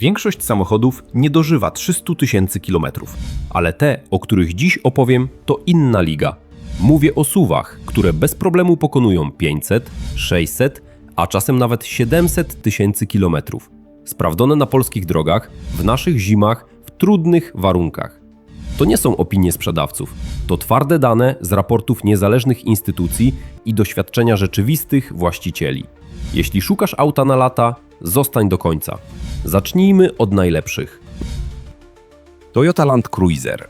Większość samochodów nie dożywa 300 tysięcy kilometrów, ale te, o których dziś opowiem, to inna liga. Mówię o suwach, które bez problemu pokonują 500, 600, a czasem nawet 700 tysięcy kilometrów. Sprawdzone na polskich drogach, w naszych zimach, w trudnych warunkach. To nie są opinie sprzedawców, to twarde dane z raportów niezależnych instytucji i doświadczenia rzeczywistych właścicieli. Jeśli szukasz auta na lata, zostań do końca. Zacznijmy od najlepszych. Toyota Land Cruiser.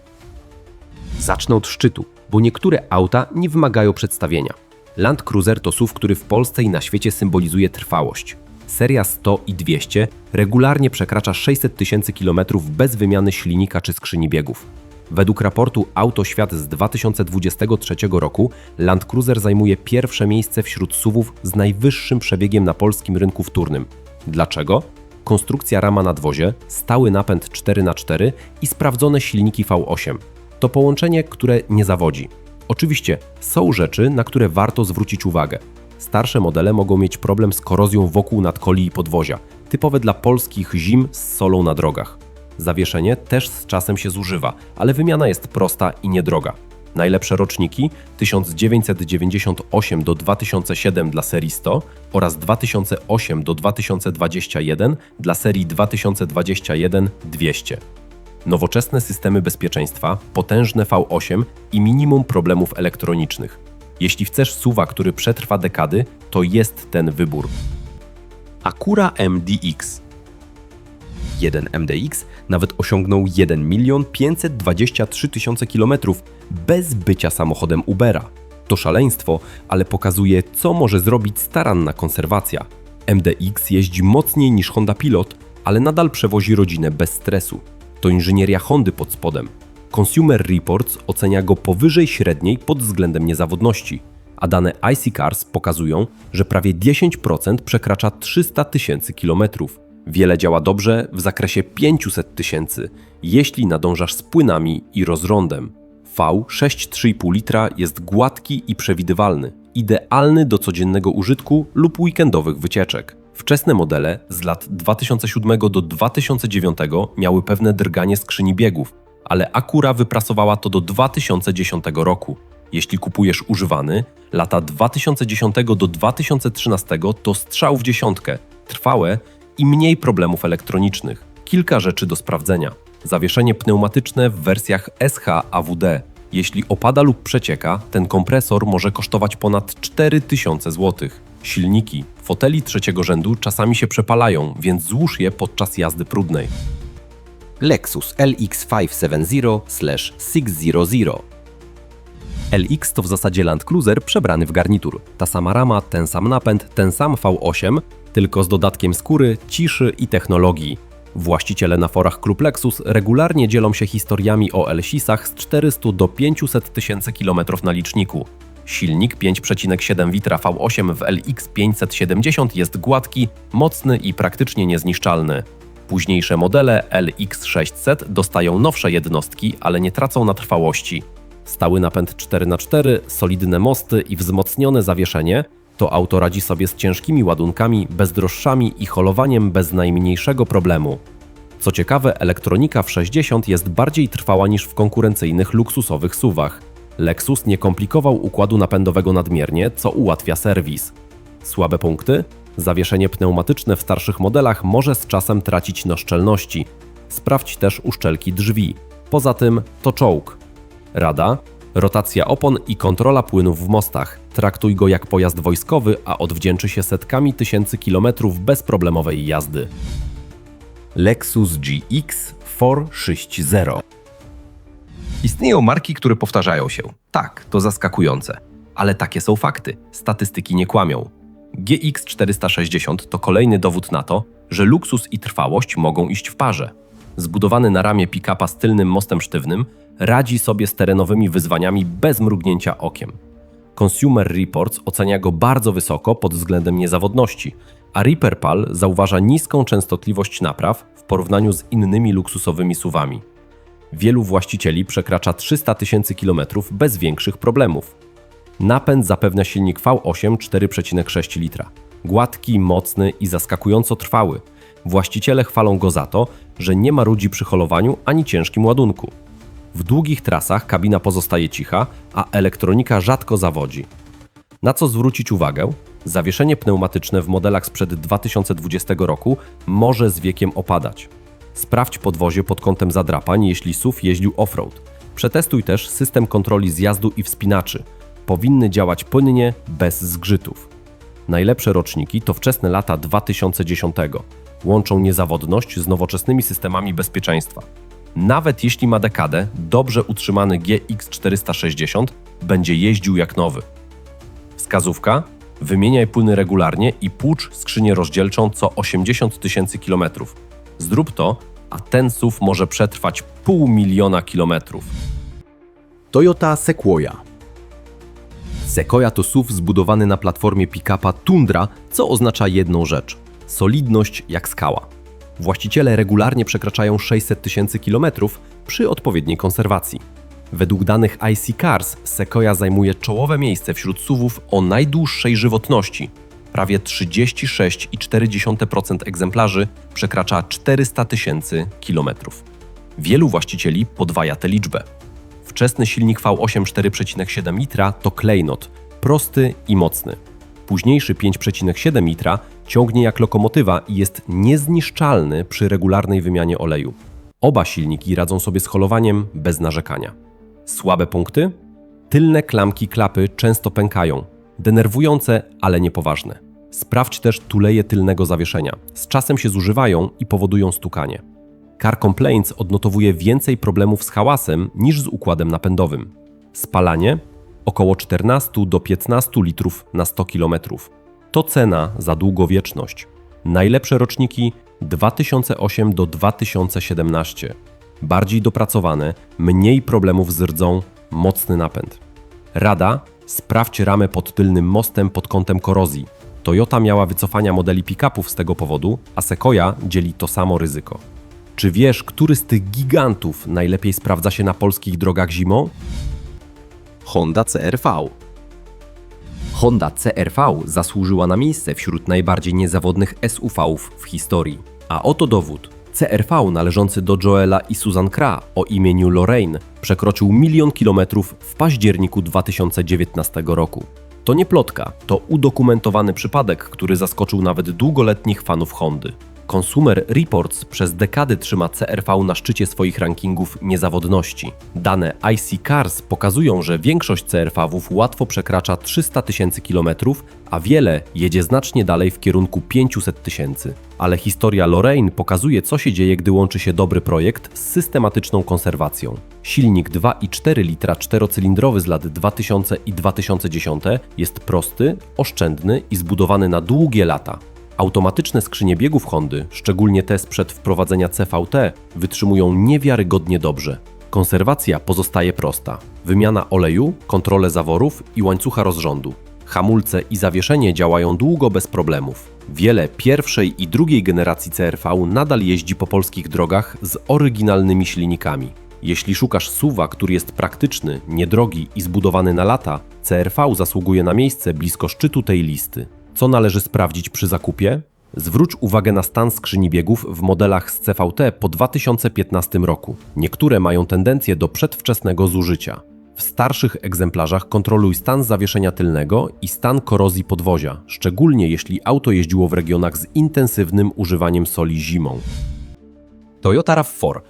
Zacznę od szczytu, bo niektóre auta nie wymagają przedstawienia. Land Cruiser to SUV, który w Polsce i na świecie symbolizuje trwałość. Seria 100 i 200 regularnie przekracza 600 tysięcy kilometrów bez wymiany silnika czy skrzyni biegów. Według raportu Autoświat z 2023 roku Land Cruiser zajmuje pierwsze miejsce wśród SUVów z najwyższym przebiegiem na polskim rynku wtórnym. Dlaczego? Konstrukcja rama nadwozie, stały napęd 4x4 i sprawdzone silniki V8. To połączenie, które nie zawodzi. Oczywiście są rzeczy, na które warto zwrócić uwagę. Starsze modele mogą mieć problem z korozją wokół nadkoli i podwozia, typowe dla polskich zim z solą na drogach. Zawieszenie też z czasem się zużywa, ale wymiana jest prosta i niedroga. Najlepsze roczniki 1998 do 2007 dla serii 100 oraz 2008 do 2021 dla serii 2021 200. Nowoczesne systemy bezpieczeństwa, potężne V8 i minimum problemów elektronicznych. Jeśli chcesz suwa, który przetrwa dekady, to jest ten wybór. Acura MDX. Jeden MDX nawet osiągnął 1 milion 523 tysiące kilometrów bez bycia samochodem Ubera. To szaleństwo, ale pokazuje, co może zrobić staranna konserwacja. MDX jeździ mocniej niż Honda Pilot, ale nadal przewozi rodzinę bez stresu. To inżynieria Hondy pod spodem. Consumer Reports ocenia go powyżej średniej pod względem niezawodności, a dane IC Cars pokazują, że prawie 10% przekracza 300 tysięcy kilometrów. Wiele działa dobrze w zakresie 500 tysięcy, jeśli nadążasz z płynami i rozrządem. V 6,3,5 litra jest gładki i przewidywalny, idealny do codziennego użytku lub weekendowych wycieczek. Wczesne modele z lat 2007 do 2009 miały pewne drganie skrzyni biegów, ale Acura wypracowała to do 2010 roku. Jeśli kupujesz używany, lata 2010 do 2013 to strzał w dziesiątkę, trwałe i mniej problemów elektronicznych. Kilka rzeczy do sprawdzenia. Zawieszenie pneumatyczne w wersjach SH AWD. Jeśli opada lub przecieka, ten kompresor może kosztować ponad 4000 zł. Silniki foteli trzeciego rzędu czasami się przepalają, więc złóż je podczas jazdy próbnej. Lexus LX570/600. LX to w zasadzie Land Cruiser przebrany w garnitur. Ta sama rama, ten sam napęd, ten sam V8, tylko z dodatkiem skóry, ciszy i technologii. Właściciele na forach Klub Lexus regularnie dzielą się historiami o LSIS-ach z 400 do 500 tysięcy kilometrów na liczniku. Silnik 5,7 litra V8 w LX 570 jest gładki, mocny i praktycznie niezniszczalny. Późniejsze modele LX600 dostają nowsze jednostki, ale nie tracą na trwałości. Stały napęd 4x4, solidne mosty i wzmocnione zawieszenie to auto radzi sobie z ciężkimi ładunkami, bezdroższami i holowaniem bez najmniejszego problemu. Co ciekawe, elektronika w 60 jest bardziej trwała niż w konkurencyjnych luksusowych suwach. Lexus nie komplikował układu napędowego nadmiernie, co ułatwia serwis. Słabe punkty? Zawieszenie pneumatyczne w starszych modelach może z czasem tracić na szczelności. Sprawdź też uszczelki drzwi. Poza tym to czołg. Rada: rotacja opon i kontrola płynów w mostach. Traktuj go jak pojazd wojskowy, a odwdzięczy się setkami tysięcy kilometrów bezproblemowej jazdy. Lexus GX 460. Istnieją marki, które powtarzają się. Tak, to zaskakujące. Ale takie są fakty. Statystyki nie kłamią. GX460 to kolejny dowód na to, że luksus i trwałość mogą iść w parze. Zbudowany na ramię pick-upa z tylnym mostem sztywnym, radzi sobie z terenowymi wyzwaniami bez mrugnięcia okiem. Consumer Reports ocenia go bardzo wysoko pod względem niezawodności, a ReaperPal zauważa niską częstotliwość napraw w porównaniu z innymi luksusowymi suwami. Wielu właścicieli przekracza 300 tysięcy kilometrów bez większych problemów. Napęd zapewnia silnik V8 4,6 litra. Gładki, mocny i zaskakująco trwały. Właściciele chwalą go za to, że nie ma rudzi przy holowaniu ani ciężkim ładunku. W długich trasach kabina pozostaje cicha, a elektronika rzadko zawodzi. Na co zwrócić uwagę? Zawieszenie pneumatyczne w modelach sprzed 2020 roku może z wiekiem opadać. Sprawdź podwozie pod kątem zadrapań, jeśli SUV jeździł off-road. Przetestuj też system kontroli zjazdu i wspinaczy. Powinny działać płynnie, bez zgrzytów. Najlepsze roczniki to wczesne lata 2010. Łączą niezawodność z nowoczesnymi systemami bezpieczeństwa. Nawet jeśli ma dekadę, dobrze utrzymany GX460 będzie jeździł jak nowy. Wskazówka: wymieniaj płyny regularnie i płucz skrzynię rozdzielczą co 80 tysięcy kilometrów. Zrób to, a ten SUV może przetrwać pół miliona kilometrów. Toyota Sequoia. Sequoia to SUV zbudowany na platformie pick-upa Tundra, co oznacza jedną rzecz – solidność jak skała. Właściciele regularnie przekraczają 600 tysięcy kilometrów przy odpowiedniej konserwacji. Według danych IC Cars Sequoia zajmuje czołowe miejsce wśród SUVów o najdłuższej żywotności. Prawie 36,4% egzemplarzy przekracza 400 tysięcy kilometrów. Wielu właścicieli podwaja tę liczbę. Wczesny silnik V8 4,7 litra to klejnot, prosty i mocny. Późniejszy 5,7 litra ciągnie jak lokomotywa i jest niezniszczalny przy regularnej wymianie oleju. Oba silniki radzą sobie z holowaniem bez narzekania. Słabe punkty? Tylne klamki klapy często pękają. Denerwujące, ale niepoważne. Sprawdź też tuleje tylnego zawieszenia. Z czasem się zużywają i powodują stukanie. Car Complaints odnotowuje więcej problemów z hałasem niż z układem napędowym. Spalanie około 14 do 15 litrów na 100 km. To cena za długowieczność. Najlepsze roczniki 2008 do 2017. Bardziej dopracowane, mniej problemów z rdzą, mocny napęd. Rada: sprawdź ramę pod tylnym mostem pod kątem korozji. Toyota miała wycofania modeli pick-upów z tego powodu, a Sequoia dzieli to samo ryzyko. Czy wiesz, który z tych gigantów najlepiej sprawdza się na polskich drogach zimą? Honda CRV. Honda CRV zasłużyła na miejsce wśród najbardziej niezawodnych SUV-ów w historii. A oto dowód. CRV należący do Joela i Susan Kra o imieniu Lorraine przekroczył milion kilometrów w październiku 2019 roku. To nie plotka, to udokumentowany przypadek, który zaskoczył nawet długoletnich fanów Hondy. Consumer Reports przez dekady trzyma CRV na szczycie swoich rankingów niezawodności. Dane IC Cars pokazują, że większość CRV-ów łatwo przekracza 300 tysięcy kilometrów, a wiele jedzie znacznie dalej w kierunku 500 tysięcy. Ale historia Lorraine pokazuje, co się dzieje, gdy łączy się dobry projekt z systematyczną konserwacją. Silnik 2,4 litra czterocylindrowy z lat 2000 i 2010 jest prosty, oszczędny i zbudowany na długie lata. Automatyczne skrzynie biegów Hondy, szczególnie te sprzed wprowadzenia CVT, wytrzymują niewiarygodnie dobrze. Konserwacja pozostaje prosta. Wymiana oleju, kontrole zaworów i łańcucha rozrządu. Hamulce i zawieszenie działają długo bez problemów. Wiele pierwszej i drugiej generacji CRV nadal jeździ po polskich drogach z oryginalnymi silnikami. Jeśli szukasz suwa, który jest praktyczny, niedrogi i zbudowany na lata, CRV zasługuje na miejsce blisko szczytu tej listy. Co należy sprawdzić przy zakupie? Zwróć uwagę na stan skrzyni biegów w modelach z CVT po 2015 roku. Niektóre mają tendencję do przedwczesnego zużycia. W starszych egzemplarzach kontroluj stan zawieszenia tylnego i stan korozji podwozia, szczególnie jeśli auto jeździło w regionach z intensywnym używaniem soli zimą. Toyota RAV4.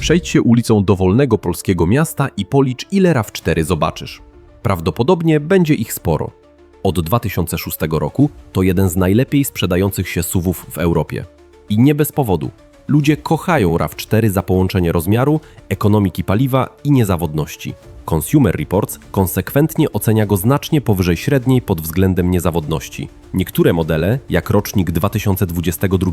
Przejdź się ulicą dowolnego polskiego miasta i policz ile RAV4 zobaczysz. Prawdopodobnie będzie ich sporo. Od 2006 roku to jeden z najlepiej sprzedających się SUVów w Europie. I nie bez powodu. Ludzie kochają RAV4 za połączenie rozmiaru, ekonomiki paliwa i niezawodności. Consumer Reports konsekwentnie ocenia go znacznie powyżej średniej pod względem niezawodności. Niektóre modele, jak rocznik 2022,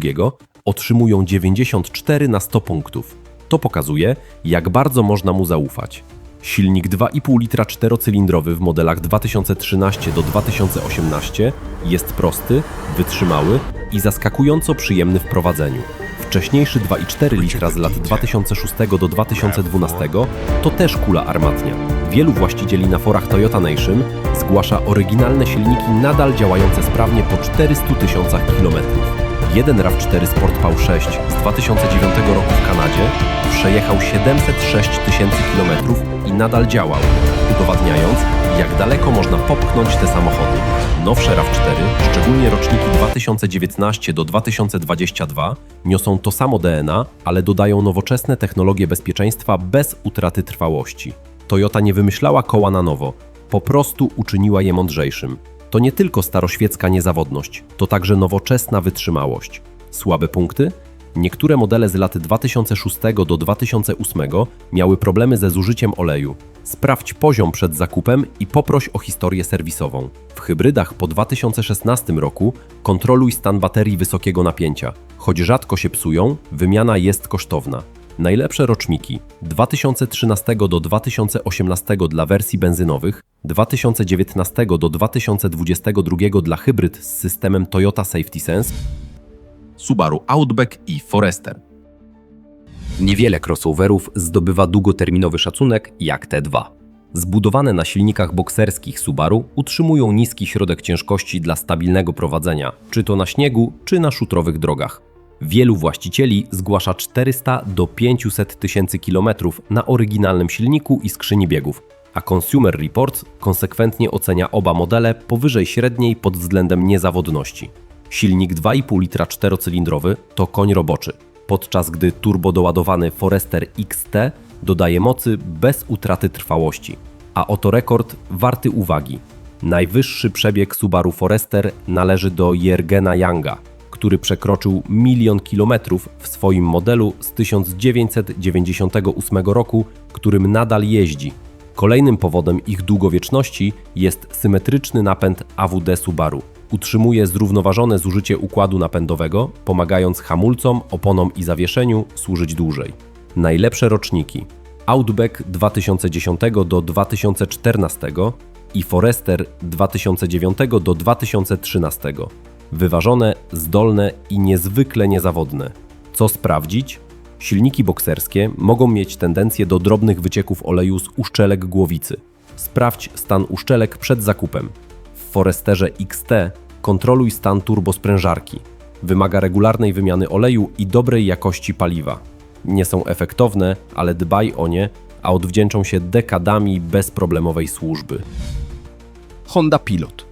otrzymują 94 na 100 punktów. To pokazuje, jak bardzo można mu zaufać. Silnik 2,5 litra czterocylindrowy w modelach 2013 do 2018 jest prosty, wytrzymały i zaskakująco przyjemny w prowadzeniu. Wcześniejszy 2,4 litra z lat 2006 do 2012 to też kula armatnia. Wielu właścicieli na forach Toyota Nation zgłasza oryginalne silniki nadal działające sprawnie po 400 tysiącach kilometrów. Jeden RAV4 Sport PAU6 z 2009 roku w Kanadzie przejechał 706 tysięcy kilometrów i nadal działał, udowadniając, jak daleko można popchnąć te samochody. Nowsze RAV4, szczególnie roczniki 2019 do 2022, niosą to samo DNA, ale dodają nowoczesne technologie bezpieczeństwa bez utraty trwałości. Toyota nie wymyślała koła na nowo, po prostu uczyniła je mądrzejszym. To nie tylko staroświecka niezawodność, to także nowoczesna wytrzymałość. Słabe punkty? Niektóre modele z lat 2006 do 2008 miały problemy ze zużyciem oleju. Sprawdź poziom przed zakupem i poproś o historię serwisową. W hybrydach po 2016 roku kontroluj stan baterii wysokiego napięcia. Choć rzadko się psują, wymiana jest kosztowna. Najlepsze roczniki 2013 do 2018 dla wersji benzynowych, 2019 do 2022 dla hybryd z systemem Toyota Safety Sense, Subaru Outback i Forester. Niewiele crossoverów zdobywa długoterminowy szacunek jak te dwa. Zbudowane na silnikach bokserskich Subaru utrzymują niski środek ciężkości dla stabilnego prowadzenia, czy to na śniegu, czy na szutrowych drogach. Wielu właścicieli zgłasza 400 do 500 tysięcy kilometrów na oryginalnym silniku i skrzyni biegów, a Consumer Reports konsekwentnie ocenia oba modele powyżej średniej pod względem niezawodności. Silnik 2,5 litra czterocylindrowy to koń roboczy, podczas gdy turbodoładowany Forester XT dodaje mocy bez utraty trwałości. A oto rekord warty uwagi. Najwyższy przebieg Subaru Forester należy do Jergena Younga, który przekroczył milion kilometrów w swoim modelu z 1998 roku, którym nadal jeździ. Kolejnym powodem ich długowieczności jest symetryczny napęd AWD Subaru. Utrzymuje zrównoważone zużycie układu napędowego, pomagając hamulcom, oponom i zawieszeniu służyć dłużej. Najlepsze roczniki: Outback 2010 do 2014 i Forester 2009 do 2013. Wyważone, zdolne i niezwykle niezawodne. Co sprawdzić? Silniki bokserskie mogą mieć tendencję do drobnych wycieków oleju z uszczelek głowicy. Sprawdź stan uszczelek przed zakupem. W Foresterze XT kontroluj stan turbosprężarki. Wymaga regularnej wymiany oleju i dobrej jakości paliwa. Nie są efektowne, ale dbaj o nie, a odwdzięczą się dekadami bezproblemowej służby. Honda Pilot.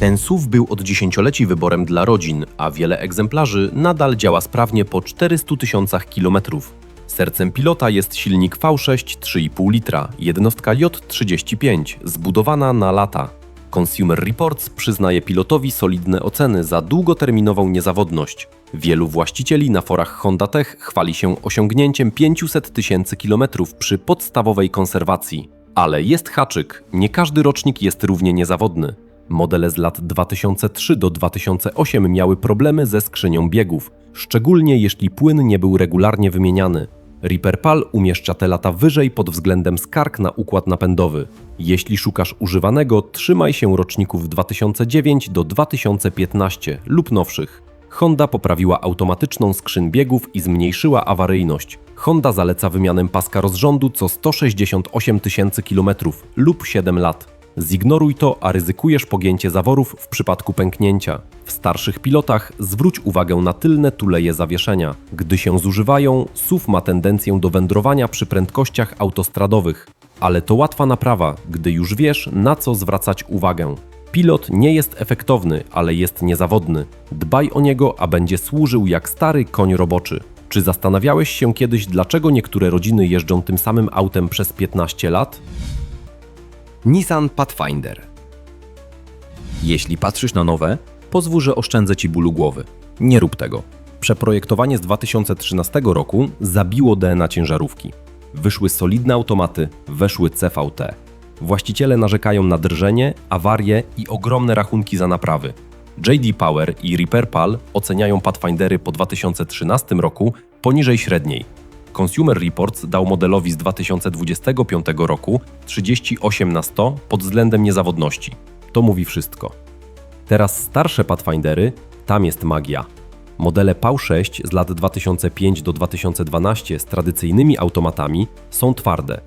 Ten SUV był od dziesięcioleci wyborem dla rodzin, a wiele egzemplarzy nadal działa sprawnie po 400 tysiącach kilometrów. Sercem pilota jest silnik V6 3,5 litra, jednostka J35, zbudowana na lata. Consumer Reports przyznaje pilotowi solidne oceny za długoterminową niezawodność. Wielu właścicieli na forach Honda Tech chwali się osiągnięciem 500 tysięcy kilometrów przy podstawowej konserwacji. Ale jest haczyk, nie każdy rocznik jest równie niezawodny. Modele z lat 2003 do 2008 miały problemy ze skrzynią biegów, szczególnie jeśli płyn nie był regularnie wymieniany. Reaper PAL umieszcza te lata wyżej pod względem skarg na układ napędowy. Jeśli szukasz używanego, trzymaj się roczników 2009 do 2015 lub nowszych. Honda poprawiła automatyczną skrzyń biegów i zmniejszyła awaryjność. Honda zaleca wymianę paska rozrządu co 168 tysięcy kilometrów lub 7 lat. Zignoruj to, a ryzykujesz pogięcie zaworów w przypadku pęknięcia. W starszych pilotach zwróć uwagę na tylne tuleje zawieszenia. Gdy się zużywają, SUV ma tendencję do wędrowania przy prędkościach autostradowych. Ale to łatwa naprawa, gdy już wiesz, na co zwracać uwagę. Pilot nie jest efektowny, ale jest niezawodny. Dbaj o niego, a będzie służył jak stary koń roboczy. Czy zastanawiałeś się kiedyś, dlaczego niektóre rodziny jeżdżą tym samym autem przez 15 lat? Nissan Pathfinder. Jeśli patrzysz na nowe, pozwól, że oszczędzę Ci bólu głowy. Nie rób tego. Przeprojektowanie z 2013 roku zabiło DNA ciężarówki. Wyszły solidne automaty, weszły CVT. Właściciele narzekają na drżenie, awarie i ogromne rachunki za naprawy. JD Power i Repair Pal oceniają Pathfindery po 2013 roku poniżej średniej. Consumer Reports dał modelowi z 2025 roku 38 na 100 pod względem niezawodności. To mówi wszystko. Teraz starsze Pathfindery, tam jest magia. Modele PAU6 z lat 2005 do 2012 z tradycyjnymi automatami są twarde.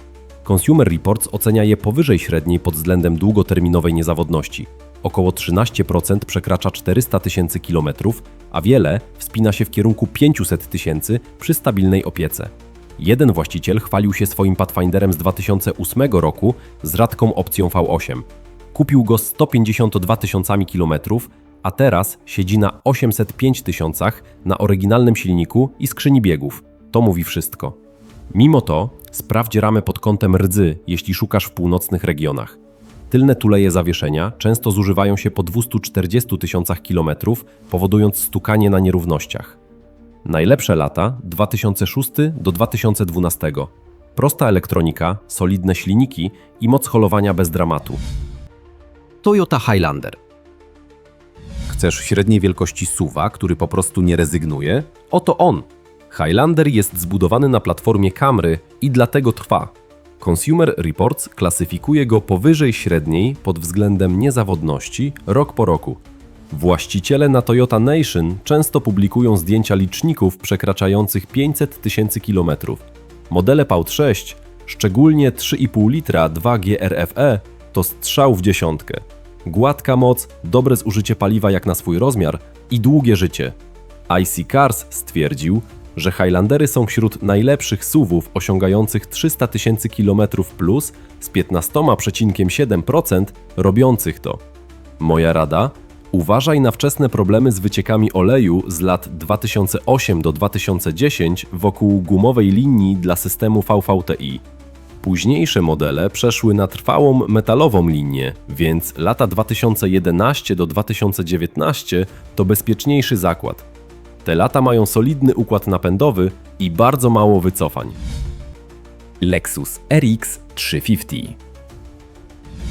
Consumer Reports ocenia je powyżej średniej pod względem długoterminowej niezawodności. Około 13% przekracza 400 tysięcy kilometrów, a wiele wspina się w kierunku 500 tysięcy przy stabilnej opiece. Jeden właściciel chwalił się swoim Pathfinderem z 2008 roku z radką opcją V8. Kupił go z 152 tysiącami kilometrów, a teraz siedzi na 805 tysiącach na oryginalnym silniku i skrzyni biegów. To mówi wszystko. Mimo to sprawdź ramę pod kątem rdzy, jeśli szukasz w północnych regionach. Tylne tuleje zawieszenia często zużywają się po 240 tysiącach kilometrów, powodując stukanie na nierównościach. Najlepsze lata 2006 do 2012. Prosta elektronika, solidne silniki i moc holowania bez dramatu. Toyota Highlander. Chcesz średniej wielkości suwa, który po prostu nie rezygnuje? Oto on. Highlander jest zbudowany na platformie Camry i dlatego trwa. Consumer Reports klasyfikuje go powyżej średniej pod względem niezawodności rok po roku. Właściciele na Toyota Nation często publikują zdjęcia liczników przekraczających 500 tysięcy kilometrów. Modele PAU6, szczególnie 3,5 litra 2G RFE, to strzał w dziesiątkę. Gładka moc, dobre zużycie paliwa jak na swój rozmiar i długie życie. IC Cars stwierdził, że Highlandery są wśród najlepszych SUVów osiągających 300 tysięcy kilometrów plus z 15,7% robiących to. Moja rada? Uważaj na wczesne problemy z wyciekami oleju z lat 2008 do 2010 wokół gumowej linii dla systemu VVTi. Późniejsze modele przeszły na trwałą metalową linię, więc lata 2011 do 2019 to bezpieczniejszy zakład. Te lata mają solidny układ napędowy i bardzo mało wycofań. Lexus RX 350.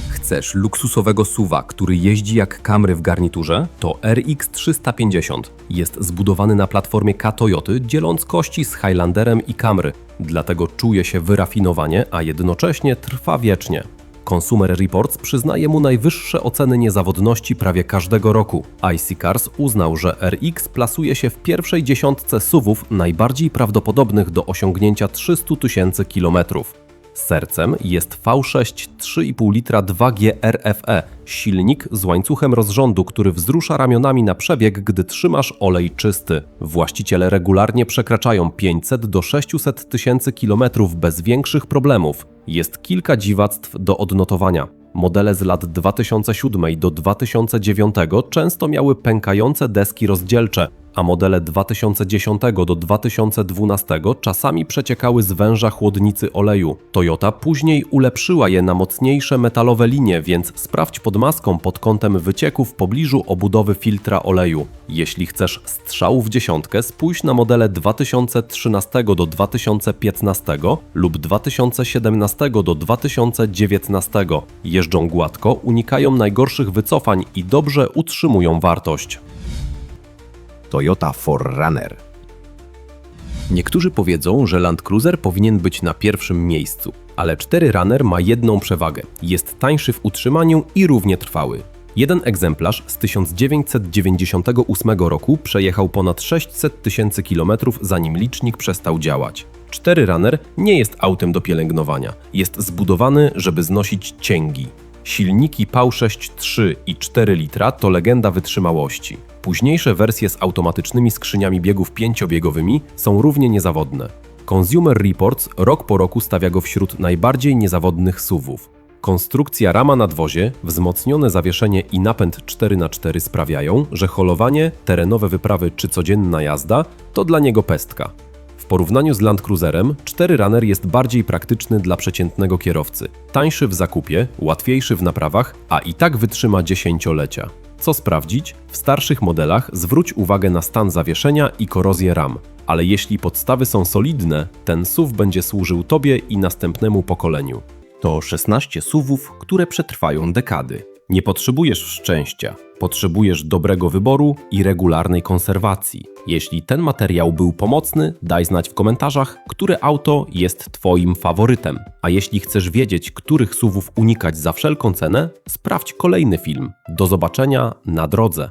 Chcesz luksusowego suwa, który jeździ jak Camry w garniturze? To RX 350 jest zbudowany na platformie K Toyoty, dzieląc kości z Highlanderem i Camry, dlatego czuje się wyrafinowanie, a jednocześnie trwa wiecznie. Consumer Reports przyznaje mu najwyższe oceny niezawodności prawie każdego roku. IC Cars uznał, że RX plasuje się w pierwszej dziesiątce SUVów najbardziej prawdopodobnych do osiągnięcia 300 tysięcy kilometrów. Sercem jest V6 3,5 litra 2G RFE, silnik z łańcuchem rozrządu, który wzrusza ramionami na przebieg, gdy trzymasz olej czysty. Właściciele regularnie przekraczają 500 do 600 tysięcy kilometrów bez większych problemów. Jest kilka dziwactw do odnotowania. Modele z lat 2007 do 2009 często miały pękające deski rozdzielcze, a modele 2010 do 2012 czasami przeciekały z węża chłodnicy oleju. Toyota później ulepszyła je na mocniejsze metalowe linie, więc sprawdź pod maską pod kątem wycieku w pobliżu obudowy filtra oleju. Jeśli chcesz strzału w dziesiątkę, spójrz na modele 2013 do 2015 lub 2017 do 2019. Jeżdżą gładko, unikają najgorszych wycofań i dobrze utrzymują wartość. Toyota 4Runner. Niektórzy powiedzą, że Land Cruiser powinien być na pierwszym miejscu, ale 4Runner ma jedną przewagę. Jest tańszy w utrzymaniu i równie trwały. Jeden egzemplarz z 1998 roku przejechał ponad 600 tysięcy kilometrów zanim licznik przestał działać. 4Runner nie jest autem do pielęgnowania. Jest zbudowany, żeby znosić cięgi. Silniki PAU6 3 i 4 litra to legenda wytrzymałości. Późniejsze wersje z automatycznymi skrzyniami biegów pięciobiegowymi są równie niezawodne. Consumer Reports rok po roku stawia go wśród najbardziej niezawodnych SUVów. Konstrukcja rama nadwozie, wzmocnione zawieszenie i napęd 4x4 sprawiają, że holowanie, terenowe wyprawy czy codzienna jazda to dla niego pestka. Porównaniu z Land Cruiserem, 4Runner jest bardziej praktyczny dla przeciętnego kierowcy. Tańszy w zakupie, łatwiejszy w naprawach, a i tak wytrzyma dziesięciolecia. Co sprawdzić? W starszych modelach zwróć uwagę na stan zawieszenia i korozję ram. Ale jeśli podstawy są solidne, ten SUV będzie służył Tobie i następnemu pokoleniu. to 16 SUVów, które przetrwają dekady. Nie potrzebujesz szczęścia, potrzebujesz dobrego wyboru i regularnej konserwacji. Jeśli ten materiał był pomocny, daj znać w komentarzach, które auto jest Twoim faworytem. A jeśli chcesz wiedzieć, których SUVów unikać za wszelką cenę, sprawdź kolejny film. Do zobaczenia na drodze.